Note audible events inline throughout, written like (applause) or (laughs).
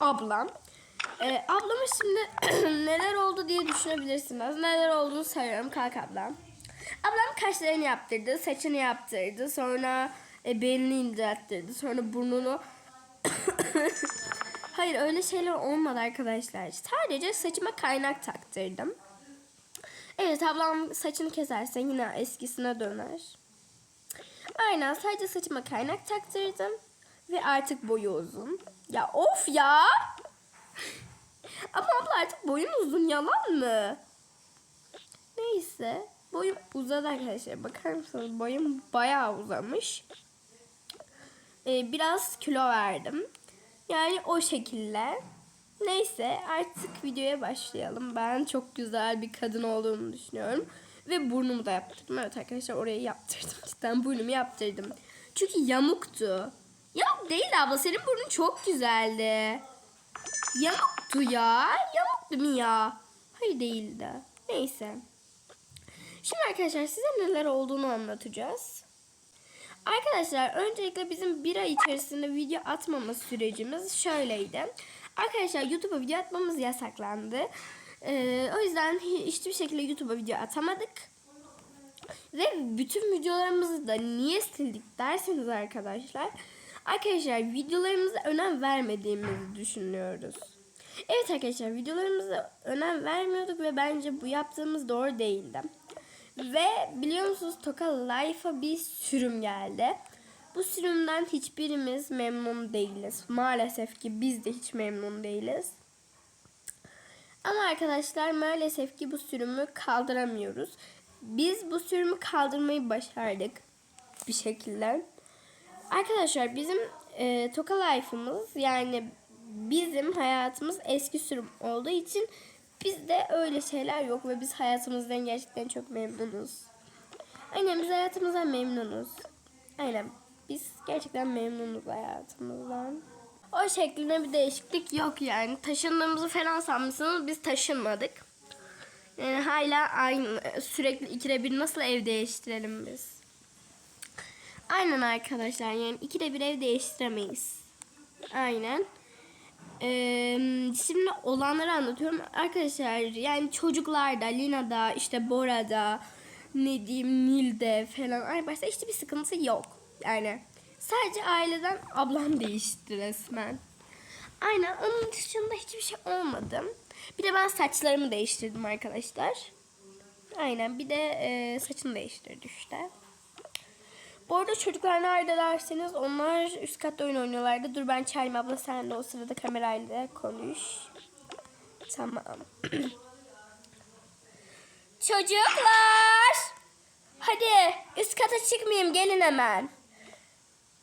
ablam. Ee, ablama (clears throat) şimdi neler oldu diye düşünebilirsiniz. Neler olduğunu sayıyorum kalk ablam. Ablam kaşlarını yaptırdı, saçını yaptırdı, sonra e, belini incelttirdi, sonra burnunu (coughs) Hayır öyle şeyler olmadı arkadaşlar. Sadece saçıma kaynak taktırdım. Evet ablam saçını keserse yine eskisine döner. Aynen sadece saçıma kaynak taktırdım. Ve artık boyu uzun. Ya of ya. (laughs) Ama abla artık boyun uzun yalan mı? Neyse. Boyum uzadı arkadaşlar. Bakar mısınız? Boyum bayağı uzamış. Ee, biraz kilo verdim. Yani o şekilde. Neyse artık videoya başlayalım. Ben çok güzel bir kadın olduğumu düşünüyorum. Ve burnumu da yaptırdım. Evet arkadaşlar orayı yaptırdım. Cidden burnumu yaptırdım. Çünkü yamuktu. Yamuk değil abla senin burnun çok güzeldi. Yamuktu ya. Yamuktu mu ya? Hayır değildi. Neyse. Şimdi arkadaşlar size neler olduğunu anlatacağız. Arkadaşlar öncelikle bizim bir ay içerisinde video atmamız sürecimiz şöyleydi. Arkadaşlar YouTube'a video atmamız yasaklandı. Ee, o yüzden hiçbir şekilde YouTube'a video atamadık. Ve bütün videolarımızı da niye sildik derseniz arkadaşlar. Arkadaşlar videolarımıza önem vermediğimizi düşünüyoruz. Evet arkadaşlar videolarımıza önem vermiyorduk ve bence bu yaptığımız doğru değildi. Ve biliyor musunuz Toka Life'a bir sürüm geldi. Bu sürümden hiçbirimiz memnun değiliz. Maalesef ki biz de hiç memnun değiliz. Ama arkadaşlar maalesef ki bu sürümü kaldıramıyoruz. Biz bu sürümü kaldırmayı başardık bir şekilde. Arkadaşlar bizim e, Toka Life'ımız yani bizim hayatımız eski sürüm olduğu için bizde öyle şeyler yok ve biz hayatımızdan gerçekten çok memnunuz. Aynen biz hayatımızdan memnunuz. Aynen biz gerçekten memnunuz hayatımızdan. O şeklinde bir değişiklik yok yani. Taşındığımızı falan sanmışsınız biz taşınmadık. Yani hala aynı sürekli ikide bir nasıl ev değiştirelim biz? Aynen arkadaşlar yani ikide bir ev değiştiremeyiz. Aynen. Ee, şimdi olanları anlatıyorum. Arkadaşlar yani çocuklarda, Lina'da, işte Bora'da, ne diyeyim Nil'de falan. Ay başta hiçbir sıkıntı yok. Yani sadece aileden ablam değişti resmen. Aynen onun dışında hiçbir şey olmadı. Bir de ben saçlarımı değiştirdim arkadaşlar. Aynen bir de e, saçını değiştirdi işte. Bu arada çocuklar nerede derseniz onlar üst katta oyun oynuyorlardı. Dur ben çağırayım abla sen de o sırada kamerayla konuş. Tamam. (clears throat) Çocuklar! Hadi üst kata çıkmayayım gelin hemen.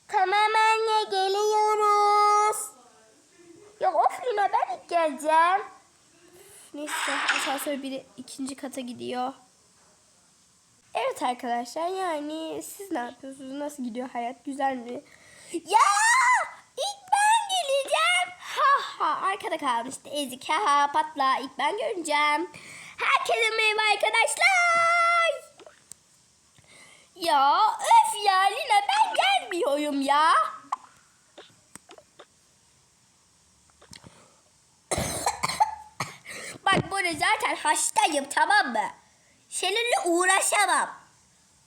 Tamam geliyoruz. Ya of Lina ben ilk geleceğim. Neyse asansör biri ikinci kata gidiyor. Evet arkadaşlar yani siz ne yapıyorsunuz? Nasıl gidiyor hayat? Güzel mi? Ya! İlk ben geleceğim. Ha ha arkada kalmıştı ezik. Ha ha patla ilk ben göreceğim. Herkese merhaba arkadaşlar. Ya öf ya Lina ben gelmiyorum ya. (coughs) Bak burada zaten hastayım tamam mı? Seninle uğraşamam.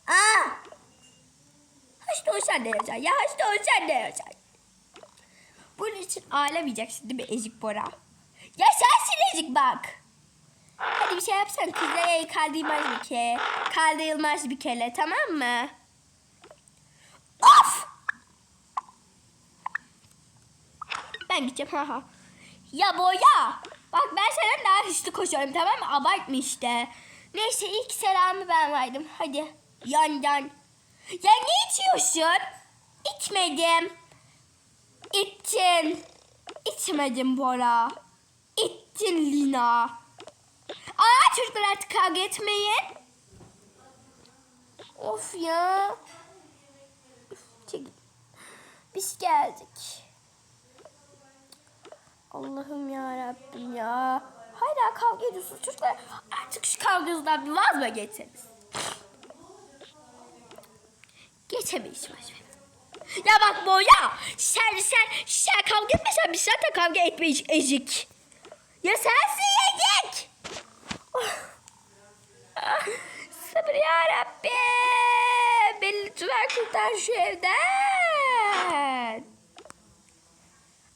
Aa! Hasta olsan ne yapacaksın? Ya hasta olsan ne yapacaksın? Bunun için ağlamayacaksın değil mi Ezik Bora? Ya sensin Ezik bak. Hadi bir şey yapsan kızlara kaldırılmaz bir kere. Kaldırılmaz bir kere tamam mı? Of! Ben gideceğim ha ha. Ya Boya! Bak ben senden daha hızlı koşuyorum tamam mı? Abartma işte. Neyse ilk selamı ben verdim. Hadi yan yan. Ya ne içiyorsun? İçmedim. İçtin. İçmedim Bora. İçtin Lina. Aa çocuklar artık kavga etmeyin. Of ya. Çekil. Biz geldik. Allah'ım ya Rabbim ya. Hala kavga ediyorsunuz çocuklar. Artık şu kavganızdan bir vaz mı geçseniz? Geçemeyiz baş verin. Ya bak Boya. Sen sen sen kavga etmesen biz zaten kavga etmeyiz ezik. Ya sensin ezik. Oh. (laughs) Ah, Sabır yarabbim. Beni lütfen kurtar şu evden.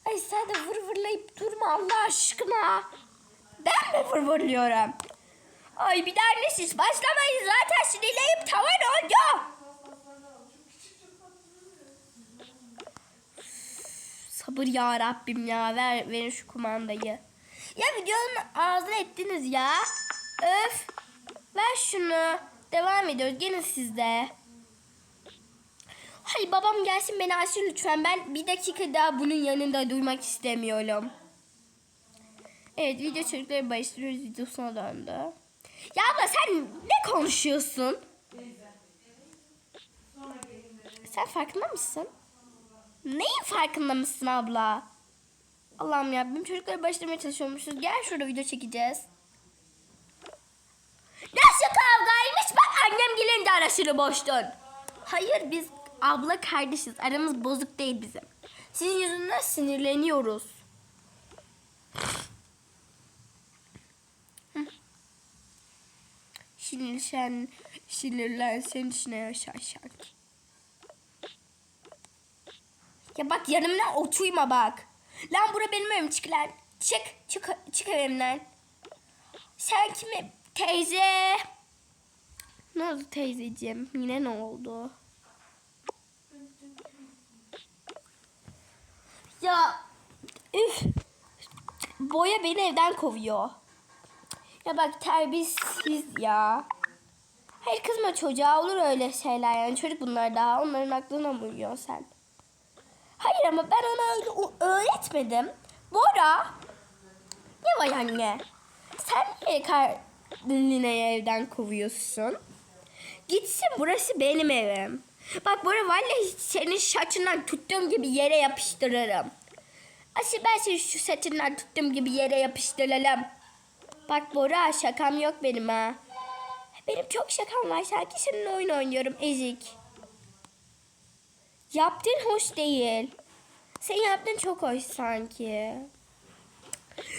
Ay sen de vır vırlayıp durma Allah aşkına. Ben mi vır vırlıyorum? Ay bir daha ne siz başlamayın zaten sinirleyip tavan oldu. Sabır ya Rabbim ya ver verin şu kumandayı. Ya videonun ağzına ettiniz ya. Öf. Ver şunu. Devam ediyoruz. Gene sizde. Hay babam gelsin beni alsın lütfen. Ben bir dakika daha bunun yanında duymak istemiyorum. Evet video çocukları başlıyoruz videosuna döndü. Ya abla sen ne konuşuyorsun? Sen farkında mısın? Neyin farkında mısın abla? Allah'ım ya benim çocukları başlamaya çalışıyormuşuz. Gel şurada video çekeceğiz. Nasıl kavgaymış? Bak annem gelince araşırı boştun. Hayır biz abla kardeşiz. Aramız bozuk değil bizim. Sizin yüzünden sinirleniyoruz. Sinirlen, sinirlensen içine yaşarsan. Ya bak yanımdan oturma bak. Lan bura benim evim çık lan. Çık, çık, çık evimden. Sen kimi? Teyze. Ne oldu teyzeciğim? Yine ne oldu? Ya üf. Boya beni evden kovuyor. Ya bak terbiyesiz ya. Hayır kızma çocuğa olur öyle şeyler yani çocuk bunlar daha onların aklına mı uyuyor sen? Hayır ama ben ona öğretmedim. Bora. Ne var anne? Sen niye Karoline'yi evden kovuyorsun? Gitsin burası benim evim. Bak Bora vallahi senin saçından tuttuğum gibi yere yapıştırırım. Asıl ben seni şu saçından tuttuğum gibi yere yapıştırırım. Bak Bora şakam yok benim ha. Benim çok şakam var. Sanki senin oyun oynuyorum ezik. Yaptığın hoş değil. Sen yaptığın çok hoş sanki.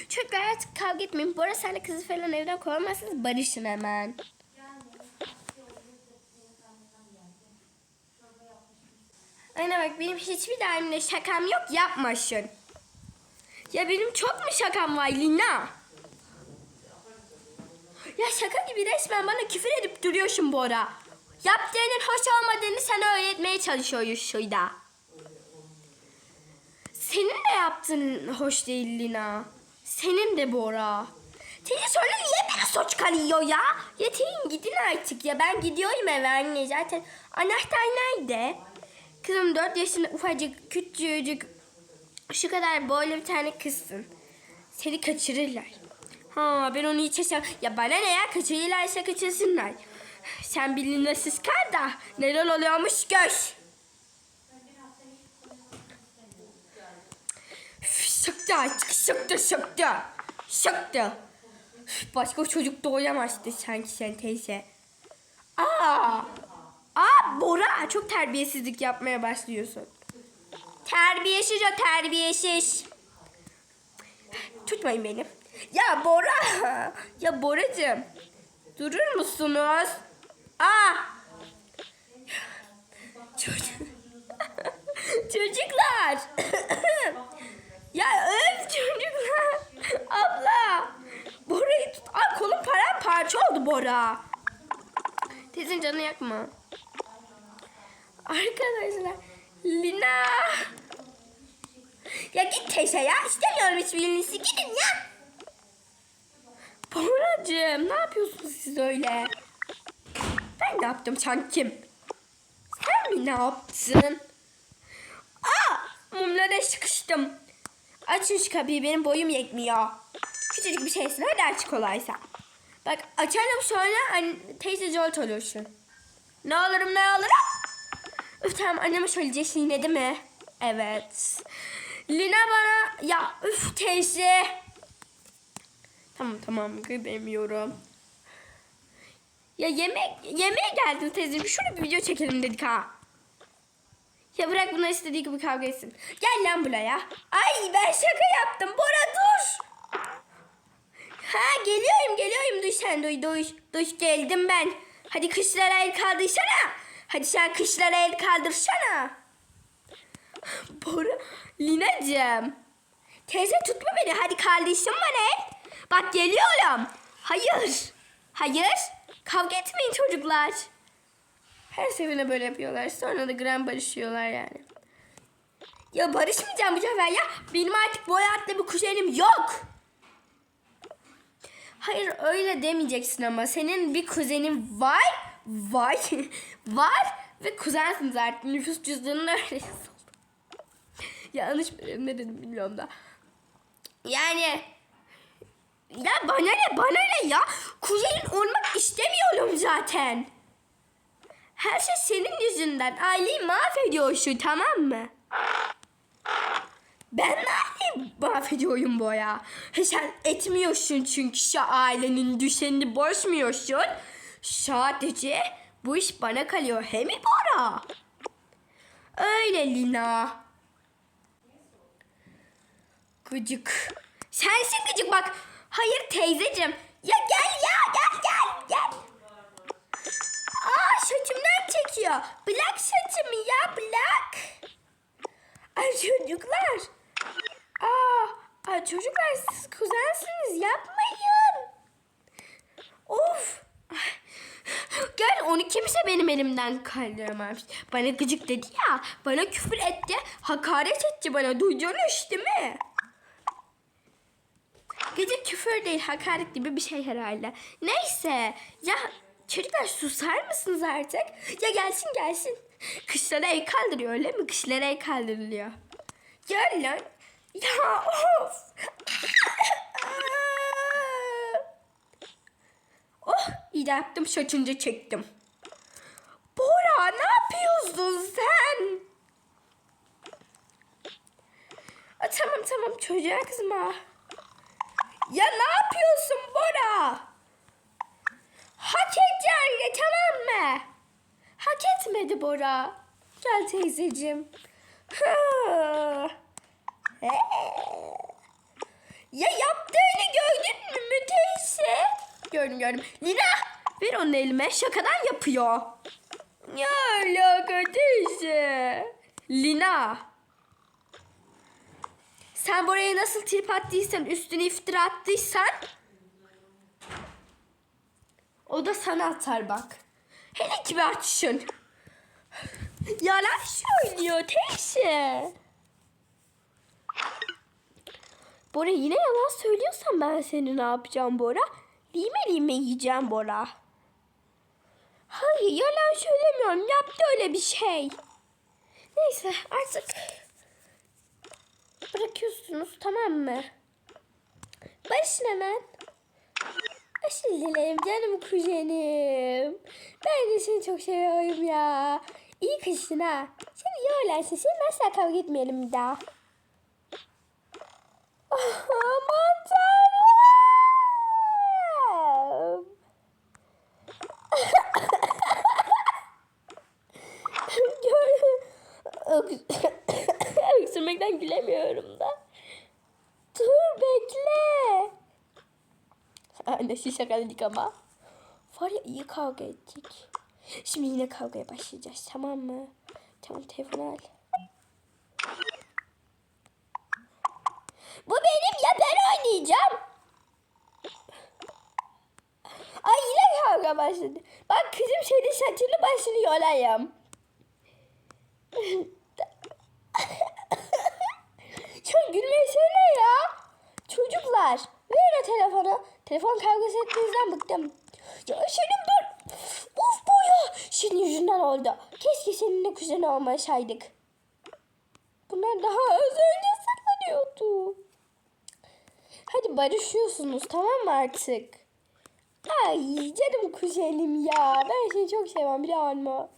Çocuklar artık kavga etmeyin. Bora sen de kızı falan evden kovamazsınız. Barışın hemen. Aynen bak benim hiçbir daimle şakam yok yapmasın. Ya benim çok mu şakam var Lina? Ya şaka gibi resmen bana küfür edip duruyorsun Bora. Yaptığının hoş olmadığını sana öğretmeye çalışıyoruz şurada. Senin de yaptığın hoş değil Lina. Senin de Bora. Teyze söyle niye bana suç kalıyor ya? Yeterin gidin artık ya. Ben gidiyorum eve anne zaten. Anahtar nerede? Kızım 4 yaşında ufacık küçücük şu kadar boylu bir tane kızsın. Seni kaçırırlar. Ha ben onu yaşam. Ya bana ne ya kaçırırlarsa kaçırsınlar. Sen bilinle kal da neler oluyormuş. Üf, Sıktı artık sıktı sıktı. Sıktı. Başka çocuk doğuramazdı sanki sen teyze. Aa, aa Bora çok terbiyesizlik yapmaya başlıyorsun. Terbiyesiz o terbiyesiz. Tutmayın beni. Ya Bora. (laughs) Ya Boracığım. Durur musunuz? Aa. Çocuk. (laughs) Çocuklar. (coughs) ya öf çocuklar. (laughs) Abla. Bora'yı tut. Aa kolum paramparça oldu Bora. Teyzenin canını yakma. Arkadaşlar. Lina. Ya git teyze ya. İstemiyorum hiçbirinizi. Gidin ya. Boracığım ne yapıyorsunuz siz öyle? Ben ne yaptım sen kim? Sen mi ne yaptın? Aa! Mumlara sıkıştım. Açın şu kapıyı benim boyum yetmiyor. Küçücük bir şeysin hadi aç kolaysa. Bak açarım sonra anne, teyze zor olursun. Ne olurum ne olurum? Üf tamam anneme söyleyeceksin yine değil mi? Evet. Lina bana ya üf teyze. Tamam tamam gidemiyorum. Ya yemek yemeğe geldim teyzeciğim. Şöyle bir video çekelim dedik ha. Ya bırak bunlar istediği gibi kavga etsin. Gel lan buraya. Ay ben şaka yaptım. Bora dur. Ha geliyorum geliyorum. Duy sen duy duy. Duy geldim ben. Hadi kışlara el kaldırsana. Hadi sen kışlara el kaldırsana. Bora, Lina'cığım. Teyze tutma beni. Hadi kardeşim bana el. Bak geliyorum. Hayır. Hayır. Kavga etmeyin çocuklar. Her seferinde böyle yapıyorlar. Sonra da gram barışıyorlar yani. Ya barışmayacağım bu sefer ya. Benim artık bu hayatta bir kuzenim yok. Hayır öyle demeyeceksin ama senin bir kuzenin var. Var. (laughs) var. Ve kuzensiniz artık. Nüfus cüzdanında öyle. Yanlış ne dedim bilmiyorum da. Yani ya bana ne bana ne ya? Kuzenin olmak istemiyorum zaten. Her şey senin yüzünden. Aileyi mahvediyorsun tamam mı? Ben aileyi mahvediyorum bu ya. He sen etmiyorsun çünkü şu ailenin düşenini boşmuyorsun. Sadece bu iş bana kalıyor. He mi Bora? Öyle Lina. Gıcık. Sensin gıcık bak. Hayır teyzeciğim. Ya gel ya gel gel gel. Aa saçımdan çekiyor. Bırak saçımı ya bırak. Ay çocuklar. Aa, ay çocuklar siz kuzensiniz yapmayın. Of. Gel onu kimse benim elimden kaldıramamış. Bana gıcık dedi ya. Bana küfür etti. Hakaret etti bana. Duydunuz değil mi? Gıcık küfür değil. Hakaret gibi bir şey herhalde. Neyse. Ya çocuklar susar mısınız artık? Ya gelsin gelsin. Kışlara el kaldırıyor öyle mi? Kışlara el kaldırılıyor. Gel lan. Ya of. (laughs) Oh iyi de yaptım saçınca çektim. Bora ne yapıyorsun sen? Aa, tamam tamam çocuğa kızma. Ya ne yapıyorsun Bora? Hak edeceğin tamam mı? Hak etmedi Bora. Gel teyzeciğim. (laughs) Ya yaptığını gördün mü teyze? Gördüm gördüm. Lina ver onun elime şakadan yapıyor. Ne alaka teyze? Lina. Sen buraya nasıl trip attıysan, üstüne iftira attıysan o da sana atar bak. Hele ki bir açışın. Yalan söylüyor teyze. Bora yine yalan söylüyorsan ben seni ne yapacağım Bora? Lime lime yiyeceğim Bora. Hayır yalan söylemiyorum. Yaptı öyle bir şey. Neyse artık bırakıyorsunuz tamam mı? Barışın hemen. Özür dilerim canım kuzenim. Ben de seni çok seviyorum ya. İyi kızsın ha. Sen iyi öğlensin. Seninle asla kavga etmeyelim bir daha. Aman tanrım. (laughs) Öksürmekten gülemiyorum da. Dur bekle. (laughs) Anne şakaladık ama. Var ya iyi kavga ettik. Şimdi yine kavgaya başlayacağız tamam mı? Tamam telefonu al. Bu benim ya ben oynayacağım. Ay yine kavga başladı. Bak kızım senin saçını başını yolayım. (laughs) Çok gülmesene ya. Çocuklar ver o telefonu. Telefon kavgası ettiğinizden bıktım. Ya senin dur. Of bu ya. Senin yüzünden oldu. Keşke seninle kuzen olmasaydık. Bunlar daha az önce saklanıyordu. Hadi barışıyorsunuz tamam mı artık? Ay canım kuzenim ya. Ben seni çok seviyorum biliyor musun?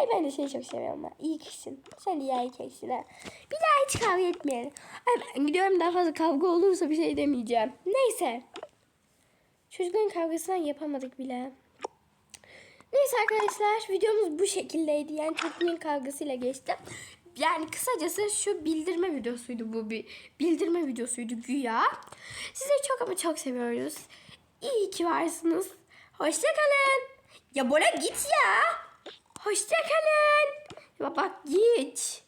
Ay ben de seni çok seviyorum. İyi kişisin. Sen iyi erkeksin ha. Bir daha hiç kavga etmeyelim. Ay ben gidiyorum daha fazla kavga olursa bir şey demeyeceğim. Neyse. Çocukların kavgasından yapamadık bile. Neyse arkadaşlar videomuz bu şekildeydi. Yani tekniğin kavgasıyla geçti. Yani kısacası şu bildirme videosuydu bu bir bildirme videosuydu güya. Sizi çok ama çok seviyoruz. İyi ki varsınız. Hoşçakalın. Ya Bora git ya. Hoşçakalın. Ya bak git.